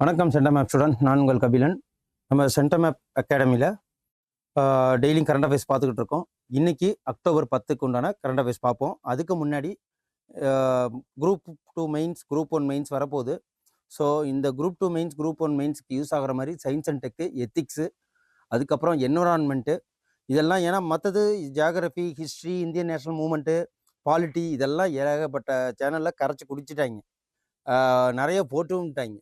வணக்கம் centum student நான் உங்கள் கபிலன். நம்ம சென்டம் அகாடமியில் டெய்லியும் கரண்ட் அஃபேர்ஸ் பார்த்துக்கிட்டு இருக்கோம். இன்னைக்கு அக்டோபர் பத்துக்கு உண்டான கரண்ட் அஃபேர்ஸ் பார்ப்போம். அதுக்கு முன்னாடி group two mains group one mains வரப்போகுது. ஸோ இந்த group two mains group one மெயின்ஸ்க்கு use ஆகிற மாதிரி சயின்ஸ் அண்ட் டெக்கு எத்திக்ஸு அதுக்கப்புறம் என்விரான்மெண்ட்டு இதெல்லாம் ஏன்னா மற்றது geography history Indian national movement polity இதெல்லாம் ஏகப்பட்ட சேனலில் கரைச்சி குடிச்சிட்டாங்க நிறைய போட்டுட்டாங்க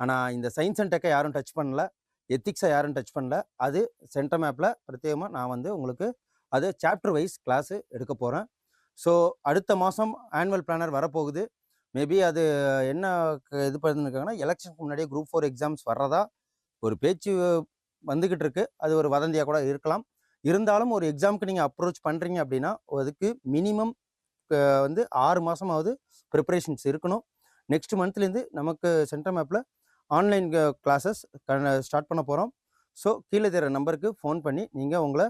ஆனால் இந்த சயின்ஸ் அண்ட் டெக்கை யாரும் டச் பண்ணல. எத்திக்ஸை யாரும் டச் பண்ணல. அது சென்டர் மேப்பில் பிரத்யேகமாக நான் வந்து உங்களுக்கு அது சாப்டர் வைஸ் கிளாஸு எடுக்க போகிறேன் ஸோ அடுத்த மாதம் ஆனுவல் பிளானர் வரப்போகுது. மேபி அது என்ன இது பண்ணிருக்காங்கன்னா எலெக்ஷனுக்கு முன்னாடியே குரூப் ஃபோர் எக்ஸாம்ஸ் வர்றதா ஒரு பேச்சு வந்துக்கிட்டு இருக்கு. அது ஒரு வதந்தியாக கூட இருக்கலாம். இருந்தாலும் ஒரு எக்ஸாமுக்கு நீங்கள் அப்ரோச் பண்ணுறீங்க அப்படின்னா அதுக்கு மினிமம் வந்து ஆறு மாதமாவது ப்ரிப்பரேஷன்ஸ் இருக்கணும். நெக்ஸ்ட் மந்த்லேருந்து நமக்கு சென்ட்ரல் மேப்பில் ஆன்லைன் கிளாஸஸ் ஸ்டார்ட் பண்ண போகிறோம் ஸோ கீழே தர நம்பருக்கு ஃபோன் பண்ணி நீங்கள் உங்களை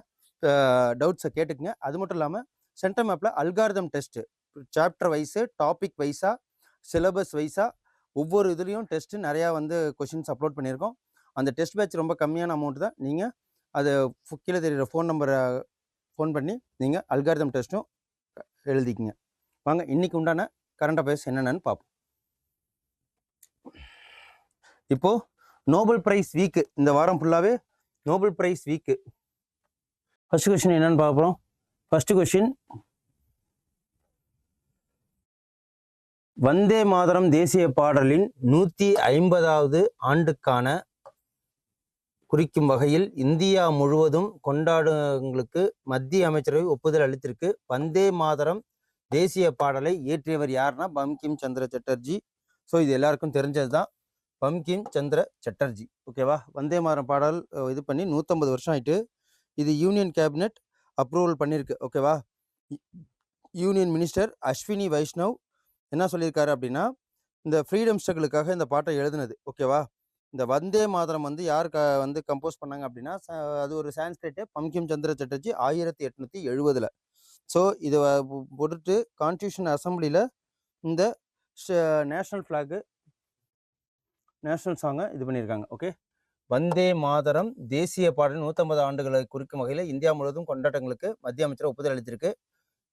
டவுட்ஸை கேட்டுக்குங்க. அது மட்டும் இல்லாமல் சென்ட்ரல் மேப்பில் algorithm test chapter wise topic வைஸாக சிலபஸ் வைஸாக ஒவ்வொரு இதுலேயும் டெஸ்ட்டு நிறையா வந்து கொஷின்ஸ் அப்லோட் பண்ணியிருக்கோம். அந்த டெஸ்ட் பேட்ச் ரொம்ப கம்மியான அமௌண்ட் தான். நீங்கள் அது கீழே தெரியுற ஃபோன் நம்பரை ஃபோன் பண்ணி நீங்கள் அல்காரிதம் டெஸ்ட்டும் எழுதிக்கிங்க. வாங்க இன்னைக்கு உண்டான கரண்ட் அஃபேர்ஸ் என்னென்னு பார்ப்போம் இப்போது நோபல் ப்ரைஸ் வீக்கு இந்த வாரம் ஃபுல்லாகவே Nobel prize week first question என்னென்னு பார்ப்போம் ஃபர்ஸ்ட் கொஷின் வந்தே மாதரம் தேசிய பாடலின் நூற்றி ஐம்பதாவது ஆண்டுக்கான குறிக்கும் வகையில் இந்தியா முழுவதும் கொண்டாடுங்களுக்கு மத்திய அமைச்சரவை ஒப்புதல் அளித்திருக்கு. வந்தே மாதரம் தேசிய பாடலை இயற்றியவர் யாருன்னா பம்கிம் சந்திர சட்டர்ஜி. ஸோ இது எல்லாருக்கும் தெரிஞ்சது தான் பம்கிம் சந்திர சட்டர்ஜி. ஓகேவா வந்தே மாதரம் பாடல் இது பண்ணி நூற்றம்பது வருஷம் ஆயிட்டு. இது யூனியன் கேபினெட் அப்ரூவல் பண்ணியிருக்கு ஓகேவா யூனியன் மினிஸ்டர் அஸ்வினி வைஷ்ணவ் என்ன சொல்லியிருக்காரு அப்படின்னா இந்த ஃப்ரீடம் ஸ்ட்ரகிளுக்காக இந்த பாட்டை எழுதுனது. ஓகேவா இந்த வந்தே மாதரம் வந்து யார் க வந்து கம்போஸ் பண்ணாங்க அப்படின்னா ச- அது ஒரு சான்ஸ்கிரிட்டு பம்கிம் சந்திர சட்டர்ஜி ஆயிரத்தி எட்நூற்றி எழுபதில் ஸோ இதை போட்டுட்டு கான்ஸ்டியூஷன் அசம்பிளியில் இந்த நேஷ்னல் ஃப்ளாகு நேஷ்னல் சாங்கை இது பண்ணியிருக்காங்க ஓகே வந்தே மாதரம் தேசிய பாடல் நூற்றம்பது ஆண்டுகளை குறிக்கும் வகையில் இந்தியா முழுவதும் கொண்டாட்டங்களுக்கு மத்திய அமைச்சர் ஒப்புதல் அளித்திருக்கு.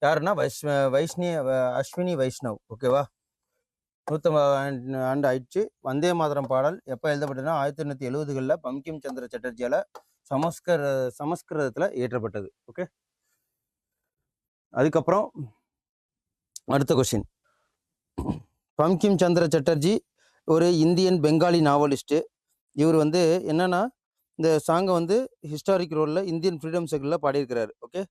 யாருன்னா வைஷ் வைஷ்ணி அஸ்வினி வைஷ்ணவ் ஓகேவா நூற்றம்பது ஆண்டு ஆண்டு ஆயிடுச்சு. வந்தே மாதரம் பாடல் எப்போ எழுதப்பட்டதுன்னா ஆயிரத்தி எண்ணூற்றி எழுபதுகளில் பங்கிம் சந்திர சட்டர்ஜியால் சமஸ்கர சமஸ்கிருதத்தில் இயற்றப்பட்டது. ஓகே? அதுக்கப்புறம் அடுத்த கொஸ்டின் பங்கிம் சந்திர சட்டர்ஜி ஒரு இந்தியன் பெங்காலி நாவலிஸ்ட்டு இவர் வந்து என்னன்னா இந்த சாங்கை வந்து ஹிஸ்டாரிக் ரோலில் இந்தியன் ஃப்ரீடம் சர்க்கிளில் பாடியிருக்கிறாரு. ஓகே?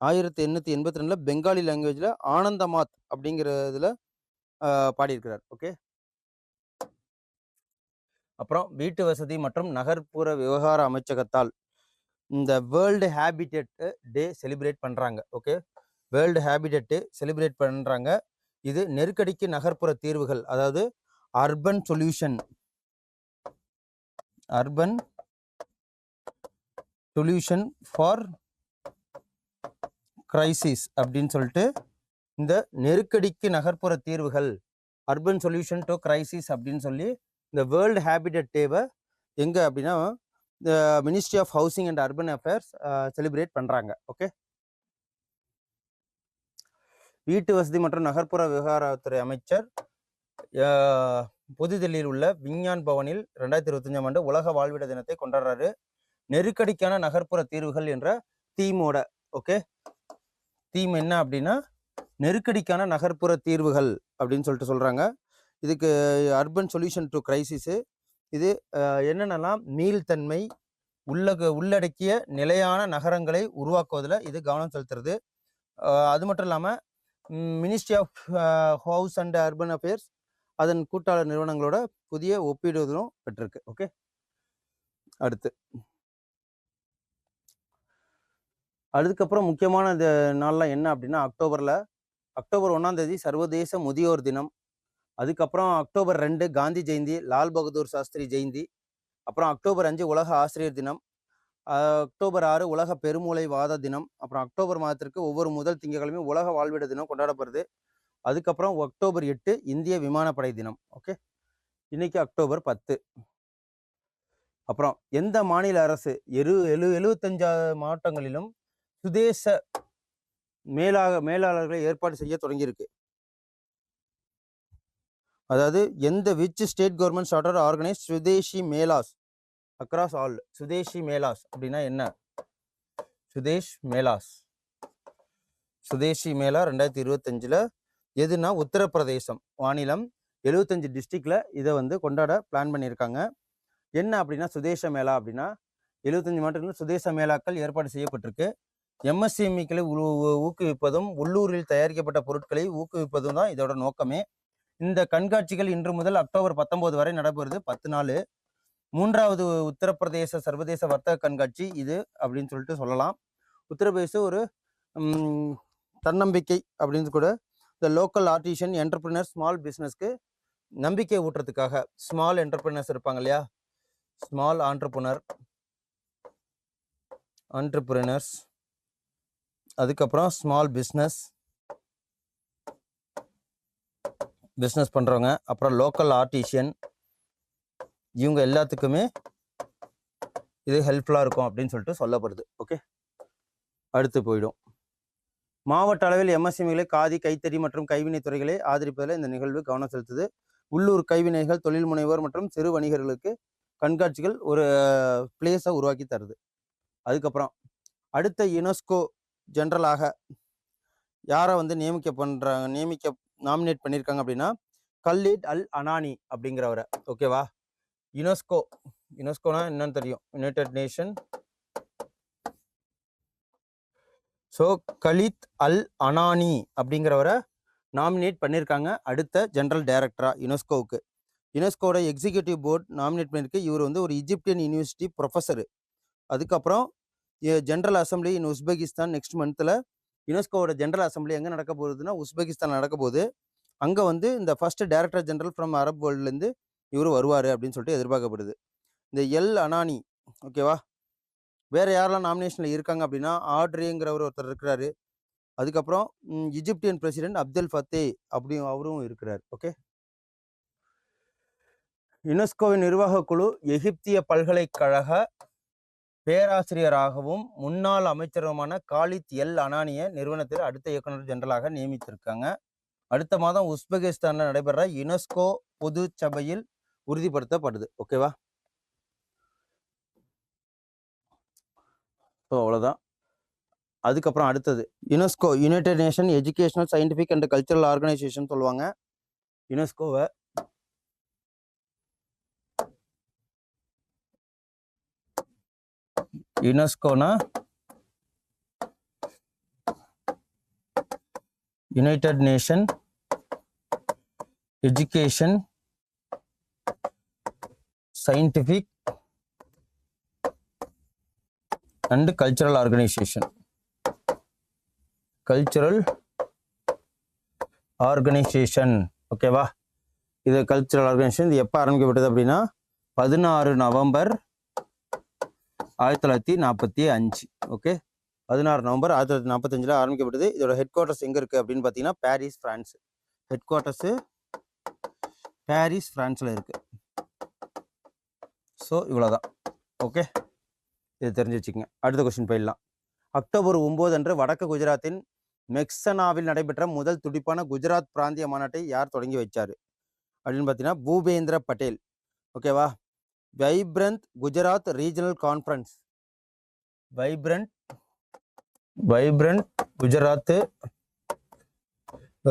ஆயிரத்தி எண்ணூற்றி எண்பத்தி ரெண்டில் பெங்காலி லாங்குவேஜில் ஆனந்தமாத் அப்படிங்கிற இதில் பாடியிருக்கிறார். ஓகே. அப்புறம் வீட்டு வசதி மற்றும் நகர்ப்புற விவகார அமைச்சகத்தால் இந்த வேர்ல்டு ஹேபிடெட் டே செலிப்ரேட் பண்ணுறாங்க okay. World habitat day celebrate பண்ணுறாங்க இது நெருக்கடிக்கு நகர்ப்புற தீர்வுகள் அதாவது urban solution urban solution for crisis அப்படின்னு சொல்லிட்டு இந்த நெருக்கடிக்கு நகர்ப்புற தீர்வுகள் அர்பன் சொல்யூஷன் டு கிரைசிஸ் அப்படின்னு சொல்லி இந்த வேர்ல்டு ஹேபிடட் டேவை எங்கே அப்படின்னா இந்த ministry of housing and urban affairs celebrate பண்ணுறாங்க ஓகே வீட்டு வசதி மற்றும் நகர்ப்புற விவகாரத்துறை அமைச்சர் புதுதில்லியில் உள்ள விஞ்ஞான் பவனில் ரெண்டாயிரத்தி இருபத்தஞ்சாம் ஆண்டு உலக வாழ்விட தினத்தை கொண்டாடுறாரு. நெருக்கடிக்கான நகர்ப்புற தீர்வுகள் என்ற தீமோட ஓகே தீம் என்ன அப்படின்னா நெருக்கடிக்கான நகர்ப்புற தீர்வுகள் அப்படின்னு சொல்லிட்டு சொல்கிறாங்க இதுக்கு அர்பன் சொல்யூஷன் டு கிரைசிஸு இது என்னென்னலாம் மீள்தன்மை உள்ளக உள்ளடக்கிய நிலையான நகரங்களை உருவாக்குவதில் இது கவனம் செலுத்துறது. அது மட்டும் இல்லாமல் ministry of house and urban affairs அதன் கூட்டாளர் நிறுவனங்களோட புதிய ஒப்பீடுவதும் பெற்றிருக்கு. ஓகே அடுத்து. அதுக்கப்புறம் முக்கியமான இந்த நாள்லாம் என்ன அப்படின்னா அக்டோபரில் அக்டோபர் ஒன்றாம் தேதி சர்வதேச முதியோர் தினம். அதுக்கப்புறம் அக்டோபர் ரெண்டு காந்தி ஜெயந்தி லால் பகதூர் சாஸ்திரி ஜெயந்தி. அப்புறம் அக்டோபர் அஞ்சு உலக ஆசிரியர் தினம். அக்டோபர் ஆறு உலக பெருமூளை வாத தினம். அப்புறம் அக்டோபர் மாதத்திற்கு ஒவ்வொரு முதல் திங்கக்கிழமையும் உலக வாழ்விட தினம் கொண்டாடப்படுது. அதுக்கப்புறம் அக்டோபர் எட்டு இந்திய விமானப்படை தினம். ஓகே? இன்னைக்கு அக்டோபர் பத்து. அப்புறம் எந்த மாநில அரசு? எரு எழு எழுபத்தஞ்சா மாவட்டங்களிலும் சுதேச மேலாக மேலாளர்களை ஏற்பாடு செய்ய தொடங்கியிருக்கு. அதாவது எந்த which state government order organise Swadeshi melas across all Swadeshi melas அப்படின்னா என்ன? சுதேஷ் மேலாஸ் சுதேஷி மேலா ரெண்டாயிரத்தி இருபத்தஞ்சில் எதுனா உத்தரப்பிரதேசம் மாநிலம் எழுபத்தஞ்சு டிஸ்ட்ரிக்டில் இதை வந்து கொண்டாட பிளான் பண்ணியிருக்காங்க. என்ன அப்படின்னா சுதேச மேளா அப்படின்னா எழுபத்தஞ்சு மாவட்டங்களில் சுதேச மேளாக்கள் ஏற்பாடு செய்யப்பட்டிருக்கு. எம்எஸ்சிஎம்இக்களை ஊக்குவிப்பதும் உள்ளூரில் தயாரிக்கப்பட்ட பொருட்களை ஊக்குவிப்பதும் தான் இதோட நோக்கமே. இந்த கண்காட்சிகள் இன்று முதல் அக்டோபர் பத்தொன்பது வரை நடைபெறுது. பத்து நாள். மூன்றாவது உத்தரப்பிரதேச சர்வதேச வர்த்தக கண்காட்சி இது அப்படின்னு சொல்லிட்டு சொல்லலாம். உத்தரப்பிரதேச ஒரு தன்னம்பிக்கை அப்படின்னு கூட இந்த லோக்கல் ஆர்டிஷியன் என்டர்பிரினர் ஸ்மால் பிஸ்னஸ்க்கு நம்பிக்கை ஊட்டுறதுக்காக ஸ்மால் என்டர்பிரினர்ஸ் இருப்பாங்க இல்லையா? ஸ்மால் ஆண்டர்பிரினர் ஆண்டர்பிரினர்ஸ் அதுக்கப்புறம் ஸ்மால் பிஸ்னஸ் பிஸ்னஸ் பண்ணுறவங்க அப்புறம் லோக்கல் ஆர்டிஷியன் இவங்க எல்லாத்துக்குமே இது ஹெல்ப்ஃபுல்லாக இருக்கும் அப்படின்னு சொல்லிட்டு சொல்லப்படுது. ஓகே அடுத்து போயிடும். மாவட்ட அளவில் எம்எஸ்எம்களை காதி கைத்தறி மற்றும் கைவினைத் துறைகளை ஆதரிப்பதில் இந்த நிகழ்வு கவனம் செலுத்துது. உள்ளூர் கைவினைகள் தொழில் முனைவோர் மற்றும் சிறு வணிகர்களுக்கு கண்காட்சிகள் ஒரு பிளேஸை உருவாக்கி தருது. அதுக்கப்புறம் அடுத்த யுனெஸ்கோ ஜென்ரலாக யாரை வந்து நியமிக்க பண்ணுறாங்க நியமிக்க நாமினேட் பண்ணியிருக்காங்க அப்படின்னா கல்லீட் அல் அனானி அப்படிங்கிறவரை. ஓகேவா யுனெஸ்கோ யுனெஸ்கோனா என்னன்னு தெரியும். United Nation so Khalid al Anani அப்படிங்கிறவரை nominate பண்ணியிருக்காங்க அடுத்த ஜென்ரல் டைரக்டராக யுனெஸ்கோவுக்கு யுனெஸ்கோட எக்ஸிக்யூட்டிவ் போர்ட் நாமினேட் பண்ணியிருக்கு. இவர் வந்து ஒரு இஜிப்டியன் யூனிவர்சிட்டி ப்ரொஃபஸரு அதுக்கப்புறம் general assembly in Uzbekistan next மந்த்தில் யுனெஸ்கோவோட ஜென்ரல் அசம்பிளி எங்கே நடக்க போகுதுன்னா உஸ்பெகிஸ்தான் நடக்க போகுது. அங்கே வந்து இந்த first director general from Arab வேர்ல்டுலேருந்து இவர் வருவார் அப்படின்னு சொல்லிட்டு எதிர்பார்க்கப்படுது. இந்த எல் அனானி ஓகேவா வேறு யாரெல்லாம் நாமினேஷனில் இருக்காங்க அப்படின்னா ஆட்ரிங்கிறவர் ஒருத்தர் இருக்கிறாரு. அதுக்கப்புறம் இஜிப்டியன் பிரசிடென்ட் அப்துல் ஃபத்தே அப்படி அவரும் இருக்கிறார் ஓகே யுனெஸ்கோவின் நிர்வாகக் குழு எகிப்திய பல்கலைக்கழக பேராசிரியராகவும் முன்னாள் அமைச்சருமான காலித் எல். அனானிய நிறுவனத்தில் அடுத்த இயக்குநர் ஜெனரலாக நியமித்திருக்காங்க. அடுத்த மாதம் உஸ்பெகிஸ்தானில் நடைபெற யுனெஸ்கோ பொது சபையில் உறுதிப்படுத்தப்படுது ஓகேவா ஸோ அவ்வளோதான் அதுக்கப்புறம் அடுத்தது. UNESCO United Nation educational scientific and cultural organisation சொல்லுவாங்க. யுனெஸ்கோவை யுனெஸ்கோனா? United Nation education scientific and cultural organisation. Cultural organisation. ஓகேவா? இது கல்ச்சுரல் ஆர்கனைசேஷன். இது எப்போ ஆரம்பிக்கப்பட்டது அப்படின்னா பதினாறு நவம்பர் ஆயிரத்தி தொள்ளாயிரத்தி நாற்பத்தி அஞ்சு ஓகே பதினாறு நவம்பர் ஆயிரத்தி தொள்ளாயிரத்தி நாற்பத்தஞ்சில் ஆரம்பிக்கப்பட்டது. இதோட ஹெட் குவார்ட்டர்ஸ் எங்கே இருக்குது அப்படின்னு பார்த்தீங்கன்னா Paris France headquarters Paris ஃப்ரான்ஸில் இருக்குது ஸோ இவ்வளோதான் ஓகே இது தெரிஞ்சு வச்சுக்கோங்க. அடுத்த கொஸ்டின் போயிடலாம். அக்டோபர் ஒம்பது அன்று வடக்கு குஜராத்தின் மெக்சனாவில் நடைபெற்ற முதல் துடிப்பான குஜராத் பிராந்திய மாநாட்டை யார் தொடங்கி வச்சார்? அப்படின்னு பார்த்தீங்கன்னா பூபேந்திர பட்டேல் ஓகேவா vibrant Gujarat regional conference vibrant vibrant Gujarat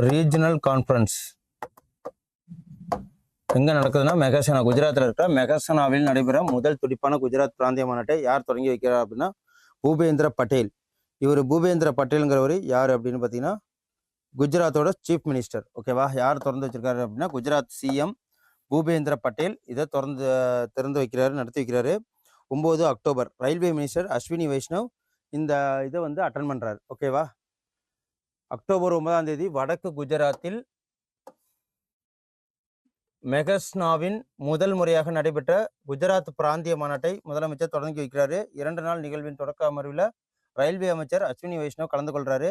regional conference எங்கே நடக்குதுன்னா மெகசனா குஜராத்தில் இருக்கிற மெகசனாவில் நடைபெற முதல் துடிப்பான குஜராத் பிராந்திய மாநாட்டை யார் தொடங்கி வைக்கிறார் அப்படின்னா பூபேந்திர பட்டேல். இவர் பூபேந்திர பட்டேலுங்கிறவர் யார் அப்படின்னு பார்த்தீங்கன்னா குஜராத்தோட சீஃப் மினிஸ்டர் ஓகேவா யார் திறந்து வச்சிருக்காரு அப்படின்னா குஜராத் சிஎம் பூபேந்திர பட்டேல் இதை திறந்து திறந்து வைக்கிறாரு நடத்தி வைக்கிறாரு. ஒம்பது October railway minister Ashwini Vaishnaw இந்த இதை வந்து அட்டன் பண்ணுறாரு ஓகேவா அக்டோபர் ஒன்பதாம் தேதி வடக்கு குஜராத்தில் மெகஸ்னாவின் முதல் முறையாக நடைபெற்ற குஜராத் பிராந்திய மாநாட்டை முதலமைச்சர் தொடங்கி வைக்கிறாரு. இரண்டு நாள் நிகழ்வின் தொடக்க அமர்வில் ரயில்வே அமைச்சர் அஸ்வினி வைஷ்ணவ் கலந்து கொள்கிறாரு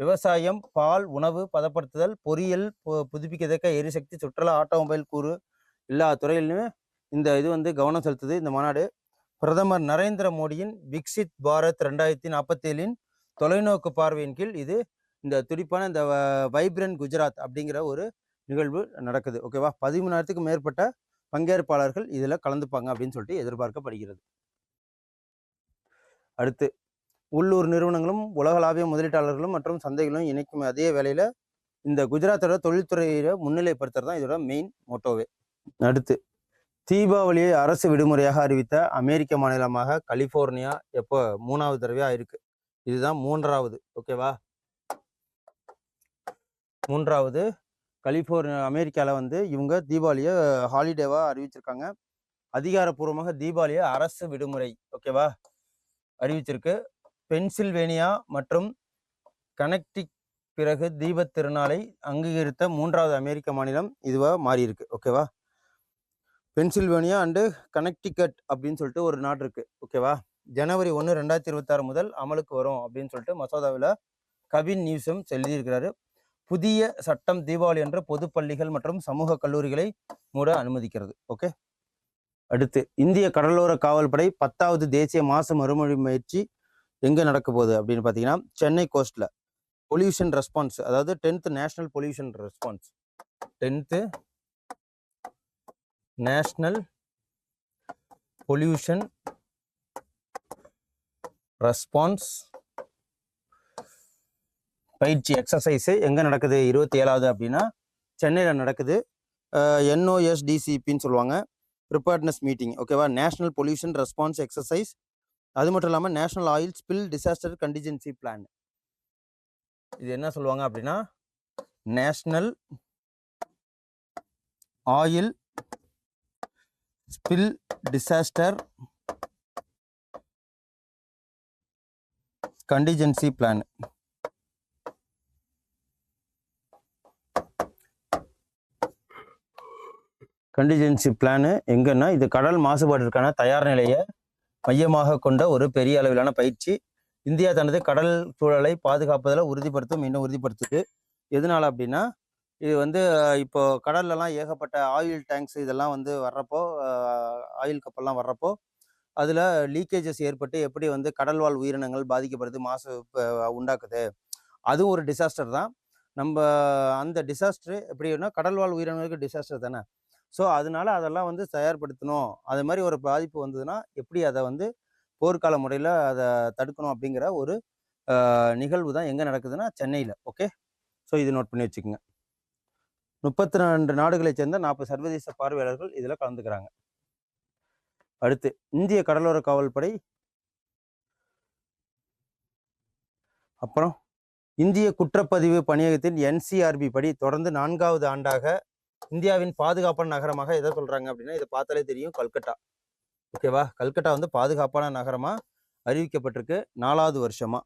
விவசாயம் பால் உணவு பதப்படுத்துதல் பொறியியல் பு- புதுப்பிக்கத்தக்க எரிசக்தி சுற்றுலா ஆட்டோமொபைல் கூறு எல்லா துறையிலுமே இந்த இது வந்து கவனம் செலுத்துது இந்த மாநாடு. பிரதமர் நரேந்திர மோடியின் விக்சித் பாரத் ரெண்டாயிரத்தி நாற்பத்தேழின் தொலைநோக்கு பார்வையின் கீழ் இது இந்த துடிப்பான இந்த வைப்ரண்ட் குஜராத் அப்படிங்கிற ஒரு நிகழ்வு நடக்குது. ஓகேவா? பதிமூணாயிரத்துக்கும் மேற்பட்ட பங்கேற்பாளர்கள் இதில் கலந்துப்பாங்க அப்படின்னு சொல்லிட்டு எதிர்பார்க்கப்படுகிறது. அடுத்து உள்ளூர் நிறுவனங்களும் உலகளாவிய முதலீட்டாளர்களும் மற்றும் சந்தைகளும் இணைக்கும் அதே வேளையில் இந்த குஜராத்தோட தொழில்துறையை முன்னிலைப்படுத்துறது தான் இதோட மெயின் மோட்டோவே அடுத்து தீபாவளியை அரசு விடுமுறையாக அறிவித்த அமெரிக்க மாநிலமாக கலிஃபோர்னியா எப்போ மூணாவது தடவையாக இருக்கு? இதுதான் மூன்றாவது. ஓகேவா மூன்றாவது கலிஃபோர்னியா அமெரிக்காவில் வந்து இவங்க தீபாவளியை ஹாலிடேவாக அறிவிச்சிருக்காங்க. அதிகாரப்பூர்வமாக தீபாவளியை அரசு விடுமுறை. ஓகேவா அறிவிச்சிருக்கு. பென்சில்வேனியா மற்றும் கனெக்டிக் பிறகு தீபத் திருநாளை அங்கீகரித்த மூன்றாவது அமெரிக்க மாநிலம் இதுவாக மாறியிருக்கு. ஓகேவா பென்சில்வேனியா அண்டு கனெக்டிகட் அப்படின்னு சொல்லிட்டு ஒரு நாடு இருக்குது ஓகேவா? ஜனவரி ஒன்று ரெண்டாயிரத்தி இருபத்தாறு முதல் அமலுக்கு வரும் அப்படின்னு சொல்லிட்டு மசோதாவில் கவின் நியூஸும் எழுதியிருக்கிறாரு புதிய சட்டம் தீபாவளி என்ற பொது பள்ளிகள் மற்றும் சமூக கல்லூரிகளை மூட அனுமதிக்கிறது. ஓகே? அடுத்து இந்திய கடலோர காவல்படை பத்தாவது தேசிய மாசு மறுமொழி முயற்சி எங்கே நடக்க போகுது அப்படின்னு பார்த்தீங்கன்னா சென்னை கோஸ்ட்டில் பொல்யூஷன் ரெஸ்பான்ஸ் அதாவது tenth national pollution response tenth national pollution response பயிற்சி எக்ஸசைஸு எங்கே நடக்குது? இருபத்தி ஏழாவது அப்படின்னா சென்னையில் நடக்குது. என்ஓஎஸ்டிசிபின்னு சொல்லுவாங்க. ப்ரிப்பேர்ட்னஸ் மீட்டிங் ஓகேவா நேஷனல் பொல்யூஷன் ரெஸ்பான்ஸ் எக்ஸசைஸ் அது மட்டும் இல்லாமல் national oil spill disaster contingency plan இது என்ன சொல்லுவாங்க அப்படின்னா? National oil spill disaster contingency plan contingency plan எங்கன்னா இது கடல் மாசுபாட்டிற்கான தயார் நிலையை மையமாக கொண்ட ஒரு பெரிய அளவிலான பயிற்சி. இந்தியா தனது கடல் சூழலை பாதுகாப்பதில் உறுதிப்படுத்தும் இன்னும் உறுதிப்படுத்துது. எதனால அப்படின்னா இது வந்து இப்போது இப்போ கடல்லலாம் ஏகப்பட்ட ஆயில் டேங்க்ஸ் இதெல்லாம் வந்து வர்றப்போ ஆயில் கப்பல்லாம் வர்றப்போ அதில் லீக்கேஜஸ் ஏற்பட்டு எப்படி வந்து கடல்வாழ் உயிரினங்கள் பாதிக்கப்படுது மாசு உண்டாக்குது. அதுவும் ஒரு டிசாஸ்டர் தான். நம்ம அந்த டிசாஸ்டர் எப்படின்னா கடல்வாழ் உயிரினங்களுக்கு டிசாஸ்டர் தானே. ஸோ அதனால அதெல்லாம் வந்து தயார்படுத்தணும். அது மாதிரி ஒரு பாதிப்பு வந்ததுன்னா எப்படி அதை வந்து போர்க்கால முறையில் அதை தடுக்கணும் அப்படிங்கிற ஒரு நிகழ்வு தான் எங்கே நடக்குதுன்னா சென்னையில். ஓகே? ஸோ இது நோட் பண்ணி வச்சுக்கோங்க. முப்பத்தி ரெண்டு நாடுகளைச் சேர்ந்த நாற்பது சர்வதேச பார்வையாளர்கள் இதில் கலந்துக்கிறாங்க. அடுத்து இந்திய கடலோர காவல்படை. அப்புறம் இந்திய குற்றப்பதிவு பணியகத்தின் என்சிஆர்பி படி தொடர்ந்து நான்காவது ஆண்டாக இந்தியாவின் பாதுகாப்பான நகரமாக எதை சொல்றாங்க அப்படின்னா இதை பார்த்தாலே தெரியும் கல்கட்டா. ஓகேவா கல்கட்டா வந்து பாதுகாப்பான நகரமா அறிவிக்கப்பட்டிருக்கு நாலாவது வருஷமா.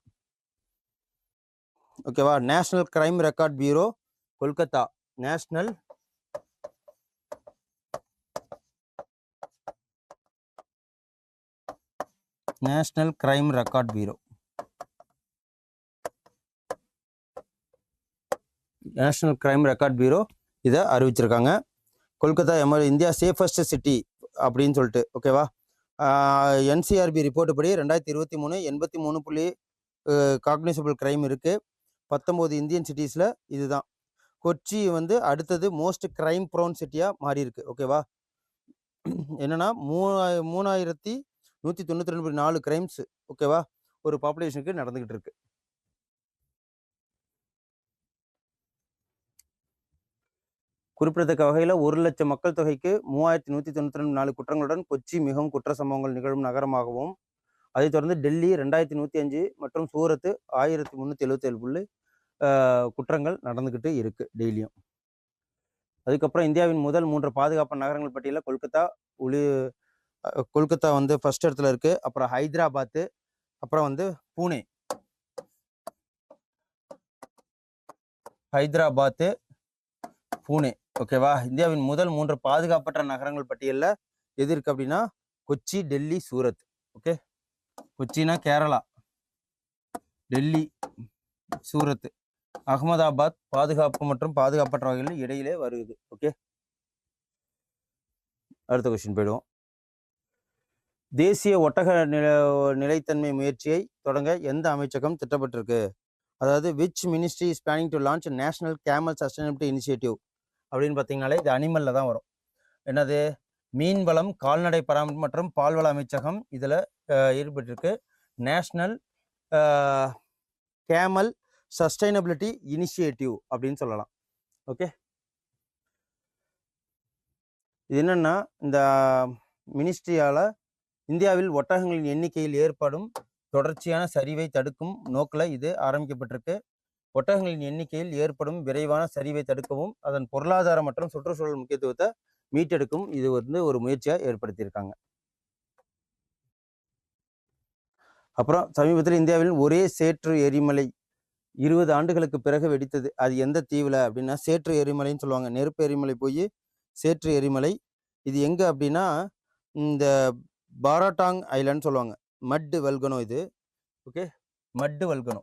ஓகேவா national crime record bureau Kolkata. National national crime record bureau national crime record bureau இதை அறிவிச்சிருக்காங்க. கொல்கத்தா எம இந்தியா சேஃபஸ்ட் சிட்டி அப்படின்னு சொல்லிட்டு ஓகேவா? என்சிஆர்பி ரிப்போர்ட் படி ரெண்டாயிரத்தி இருபத்தி மூணு எண்பத்தி மூணு புள்ளி காக்னிசபிள் கிரைம் இருக்குது பத்தொம்போது இந்தியன் சிட்டிஸில் இதுதான். கொச்சி வந்து அடுத்தது மோஸ்ட் கிரைம் ப்ரோன் சிட்டியாக மாறி இருக்கு ஓகேவா? என்னன்னா மூணாய மூணாயிரத்தி நூற்றி தொண்ணூற்றி ரெண்டு நாலு கிரைம்ஸ் ஓகேவா ஒரு பாப்புலேஷனுக்கு நடந்துக்கிட்டு இருக்கு குறிப்பிடத்தக்க வகையில் ஒரு லட்சம் மக்கள் தொகைக்கு மூவாயிரத்தி நூற்றி தொண்ணூற்றி ரெண்டு நாலு குற்றங்களுடன் கொச்சி மிகவும் குற்ற சம்பவங்கள் நிகழும் நகரமாகவும் அதைத் தொடர்ந்து டெல்லி ரெண்டாயிரத்தி நூற்றி அஞ்சு மற்றும் சூரத்து ஆயிரத்தி முந்நூற்றி எழுபத்தேழு புள்ளி குற்றங்கள் நடந்துக்கிட்டு இருக்கு டெய்லியும். அதுக்கப்புறம் இந்தியாவின் முதல் மூன்று பாதுகாப்பு நகரங்கள் பட்டியலில் கொல்கத்தா உளி கொல்கத்தா வந்து ஃபஸ்ட் இடத்துல இருக்கு. அப்புறம் ஹைதராபாத்து அப்புறம் வந்து பூனே. ஹைதராபாத்து பூனே. ஓகேவா இந்தியாவின் முதல் மூன்று பாதுகாப்பற்ற நகரங்கள் பட்டியலில் எது இருக்கு அப்படின்னா கொச்சி டெல்லி சூரத். ஓகே கொச்சினா கேரளா டெல்லி சூரத். அகமதாபாத் பாதுகாப்பு மற்றும் பாதுகாப்பற்ற வகையில் இடையிலே வருது. ஓகே அடுத்த கொஸ்டின் போயிடுவோம். தேசிய ஒட்டக நில நிலைத்தன்மை முயற்சியை தொடங்க எந்த அமைச்சகம் திட்டப்பட்டிருக்கு? அதாவது which ministry is planning to launch national camel sustainability initiative அப்படின்னு பார்த்தீங்கனாலே இது அனிமலில் தான் வரும். என்னது? மீன்வளம் கால்நடை பராமரிப்பு மற்றும் பால்வள அமைச்சகம் இதில் ஈடுபட்டிருக்கு. நேஷ்னல் கேமல் சஸ்டைனபிலிட்டி இனிஷியேட்டிவ் அப்படின்னு சொல்லலாம். ஓகே? இது என்னென்னா இந்த மினிஸ்ட்ரியால் இந்தியாவில் ஒட்டகங்களின் எண்ணிக்கையில் ஏற்படும் தொடர்ச்சியான சரிவை தடுக்கும் நோக்கில் இது ஆரம்பிக்கப்பட்டிருக்கு. ஒட்டகங்களின் எண்ணிக்கையில் ஏற்படும் விரைவான சரிவை தடுக்கவும் அதன் பொருளாதார மற்றும் சுற்றுச்சூழல் முக்கியத்துவத்தை மீட்டெடுக்கும் இது வந்து ஒரு முயற்சியாக ஏற்படுத்தியிருக்காங்க. அப்புறம் சமீபத்தில் இந்தியாவில் ஒரே சேற்று எரிமலை இருபது ஆண்டுகளுக்கு பிறகு வெடித்தது. அது எந்த தீவில் அப்படின்னா சேற்று எரிமலைன்னு சொல்லுவாங்க. நெருப்பு எரிமலை போய் சேற்று எரிமலை. இது எங்கே அப்படின்னா இந்த பாராட்டாங் ஐலண்ட் சொல்லுவாங்க. மட்டு வல்கனோ இது. ஓகே? மட்டு வல்கனோ.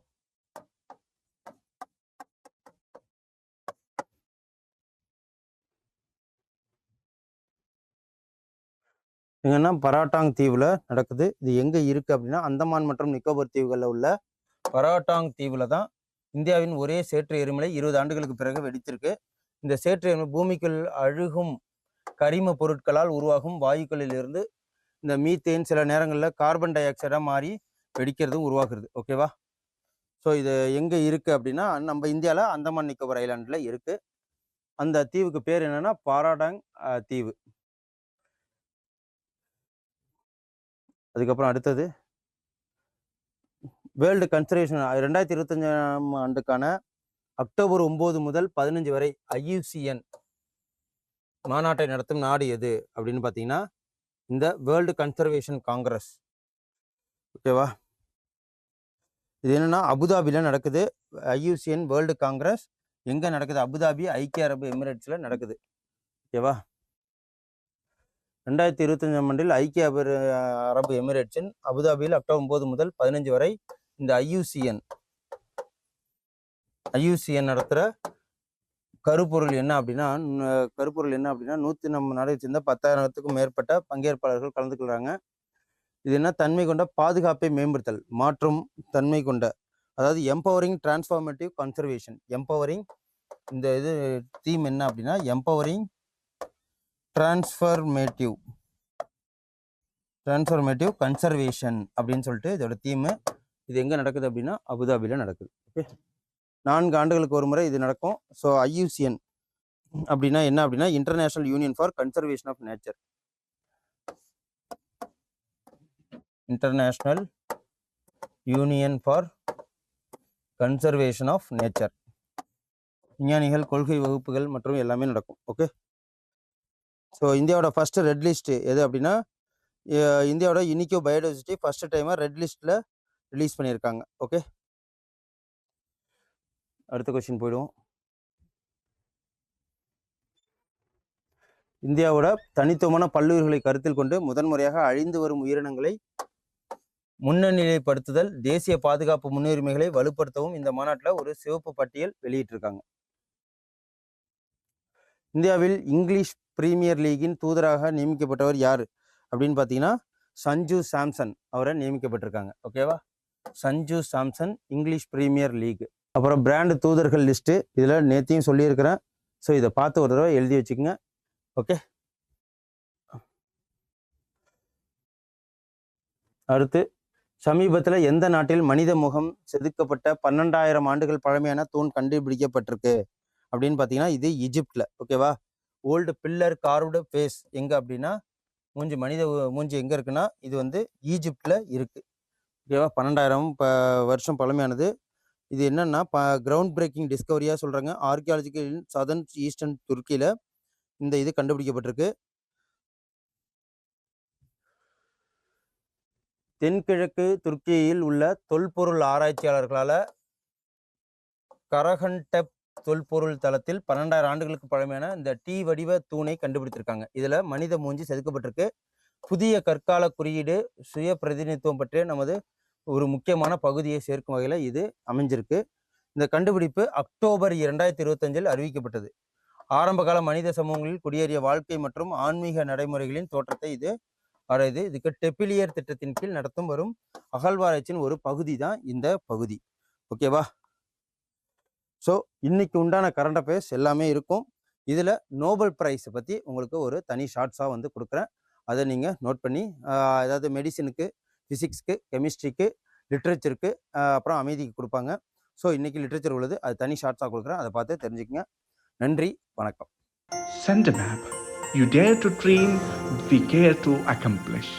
எங்கன்னா பராட்டாங் தீவில் நடக்குது. இது எங்கே இருக்குது அப்படின்னா அந்தமான் மற்றும் நிக்கோபர் தீவுகளில் உள்ள பராட்டாங் தீவில் தான் இந்தியாவின் ஒரே சேற்று எரிமலை இருபது ஆண்டுகளுக்கு பிறகு வெடித்திருக்கு. இந்த சேற்று எரிமலை பூமிக்குள் அழுகும் கரிம பொருட்களால் உருவாகும் வாயுக்களில் இருந்து இந்த மீத்தேன் சில நேரங்களில் கார்பன் டை ஆக்சைடாக மாறி வெடிக்கிறதும் உருவாக்குறது ஓகேவா ஸோ இது எங்கே இருக்குது அப்படின்னா நம்ம இந்தியாவில் அந்தமான் நிக்கோபர் ஐலாண்டில் இருக்குது அந்த தீவுக்கு பேர் என்னென்னா பாராடாங் தீவு. அதுக்கப்புறம் அடுத்தது? வேர்ல்டு கன்சர்வேஷன் ரெண்டாயிரத்தி இருபத்தஞ்சாம் ஆண்டுக்கான அக்டோபர் ஒம்பது முதல் பதினஞ்சு வரை ஐயூசிஎன் மாநாட்டை நடத்தும் நாடு எது? அப்படின்னு பார்த்தீங்கன்னா இந்த வேர்ல்டு கன்சர்வேஷன் காங்கிரஸ். ஓகேவா இது என்னென்னா அபுதாபியில் நடக்குது. IUCN world congress. எங்கே நடக்குது? அபுதாபி ஐக்கிய அரபு எமிரேட்ஸில் நடக்குது. ஓகேவா ரெண்டாயிரத்தி இருபத்தஞ்சாம் ஆண்டில் ஐக்கிய அரபு அரபு எமிரேட்ஸின் அபுதாபியில் அக்டோபர் ஒம்பது முதல் பதினஞ்சு வரை இந்த ஐயூசிஎன் ஐயூசிஎன் நடத்துகிற கருப்பொருள் என்ன அப்படின்னா கருப்பொருள் என்ன அப்படின்னா நூற்றி நம்ம நாடு சேர்ந்த பத்தாயிரத்துக்கும் மேற்பட்ட பங்கேற்பாளர்கள் கலந்துக்கிறாங்க இது என்ன? தன்மை கொண்ட பாதுகாப்பை மேம்படுத்தல் மாற்றும் தன்மை கொண்ட அதாவது எம்பவரிங் டிரான்ஸ்ஃபார்மேட்டிவ் கன்சர்வேஷன் எம்பவரிங் இந்த இது தீம் என்ன அப்படின்னா எம்பவரிங் டிரான்ஸ்ஃபர்மேட்டிவ் டிரான்ஸ்ஃபர்மேட்டிவ் கன்சர்வேஷன் அப்படின்னு சொல்லிட்டு இதோட தீமு இது எங்கே நடக்குது அப்படின்னா அபுதாபியில் நடக்குது. ஓகே நான்கு ஆண்டுகளுக்கு ஒரு முறை இது நடக்கும். ஸோ ஐயூசிஎன் அப்படின்னா என்ன அப்படின்னா international union for conservation of nature international union for conservation of nature விஞ்ஞானிகள் கொள்கை வகுப்புகள் மற்றும் எல்லாமே நடக்கும். ஓகே ஸோ இந்தியாவோட ஃபஸ்ட்டு ரெட் லிஸ்ட்டு எது அப்படின்னா இந்தியாவோட யுனிக்கோ பயோடைவர்சிட்டி ஃபஸ்ட்டு டைமாக ரெட் லிஸ்ட்டில் ரிலீஸ் பண்ணியிருக்காங்க. ஓகே? அடுத்த கொஷின் போயிடுவோம். இந்தியாவோட தனித்துவமான பல்லுயிர்களை கருத்தில் கொண்டு முதன்முறையாக அழிந்து வரும் உயிரினங்களை முன்னணிப்படுத்துதல் தேசிய பாதுகாப்பு முன்னுரிமைகளை வலுப்படுத்தவும் இந்த மாநாட்டில் ஒரு சிவப்பு பட்டியல் வெளியிட்டிருக்காங்க. இந்தியாவில் இங்கிலீஷ் பிரீமியர் லீகின் தூதராக நியமிக்கப்பட்டவர் யார்? அப்படின்னு பார்த்தீங்கன்னா சஞ்சு சாம்சன் அவரை நியமிக்கப்பட்டிருக்காங்க. ஓகேவா? Sanju Samson English premier league. அப்புறம் பிராண்டு தூதர்கள் லிஸ்ட்டு இதில் நேத்தையும் சொல்லியிருக்கிறேன். ஸோ இதை பார்த்து ஒரு தடவை எழுதி வச்சுக்கோங்க. ஓகே அடுத்து சமீபத்தில் எந்த நாட்டில் மனித முகம் செதுக்கப்பட்ட பன்னெண்டாயிரம் ஆண்டுகள் பழமையான தூண் கண்டுபிடிக்கப்பட்டிருக்கு? அப்படின்னு பார்த்தீங்கன்னா இது இஜிப்டில் ஓகேவா ஓல்டு பில்லர் கார்வ்டு ஃபேஸ் எங்கே அப்படின்னா மூஞ்சி மனித மூஞ்சி எங்கே இருக்குன்னா இது வந்து ஈஜிப்டில் இருக்குது பன்னெண்டாயிரம் ப வருஷம் பழமையானது. இது என்னென்னா ப கிரவுண்ட் பிரேக்கிங் டிஸ்கவரியாக சொல்கிறாங்க ஆர்கியாலஜிக்கல் சதர்ன் ஈஸ்டர்ன் துருக்கியில் இந்த இது கண்டுபிடிக்கப்பட்டிருக்கு. தென்கிழக்கு துருக்கியில் உள்ள தொல்பொருள் ஆராய்ச்சியாளர்களால் கரகன்டெப் தொல்பொருள் தளத்தில் பன்னெண்டாயிரம் ஆண்டுகளுக்கு பழமையான இந்த டீ வடிவ தூணை கண்டுபிடித்திருக்காங்க. இதில் மனித மூஞ்சி செதுக்கப்பட்டிருக்கு. புதிய கற்கால குறியீடு சுய பிரதிநிதித்துவம் பற்றிய நமது ஒரு முக்கியமான பகுதியை சேர்க்கும் வகையில் இது அமைஞ்சிருக்கு. இந்த கண்டுபிடிப்பு அக்டோபர் இரண்டாயிரத்தி இருபத்தஞ்சில் அறிவிக்கப்பட்டது. ஆரம்பகால மனித சமூகங்களில் குடியேறிய வாழ்க்கை மற்றும் ஆன்மீக நடைமுறைகளின் தோற்றத்தை இது ஆராயுது இதுக்கு டெப்பிலியர் திட்டத்தின் கீழ் நடத்தும் வரும் அகழ்வாராய்ச்சியின் ஒரு பகுதி தான் இந்த பகுதி. ஓகேவா ஸோ இன்னைக்கு உண்டான கரண்ட் அஃபேர்ஸ் எல்லாமே இருக்கும். இதில் நோபல் ப்ரைஸை பற்றி உங்களுக்கு ஒரு தனி ஷார்ட்ஸாக வந்து கொடுக்குறேன். அதை நீங்கள் நோட் பண்ணி அதாவது மெடிசனுக்கு ஃபிசிக்ஸ்க்கு கெமிஸ்ட்ரிக்கு லிட்ரேச்சருக்கு அப்புறம் அமைதிக்கு கொடுப்பாங்க. ஸோ இன்றைக்கி லிட்ரேச்சர் உள்ளது. அது தனி ஷார்ட்ஸாக கொடுக்குறேன். அதை பார்த்து தெரிஞ்சுக்கங்க. நன்றி வணக்கம். Sent map you dare to dream we care to accomplish.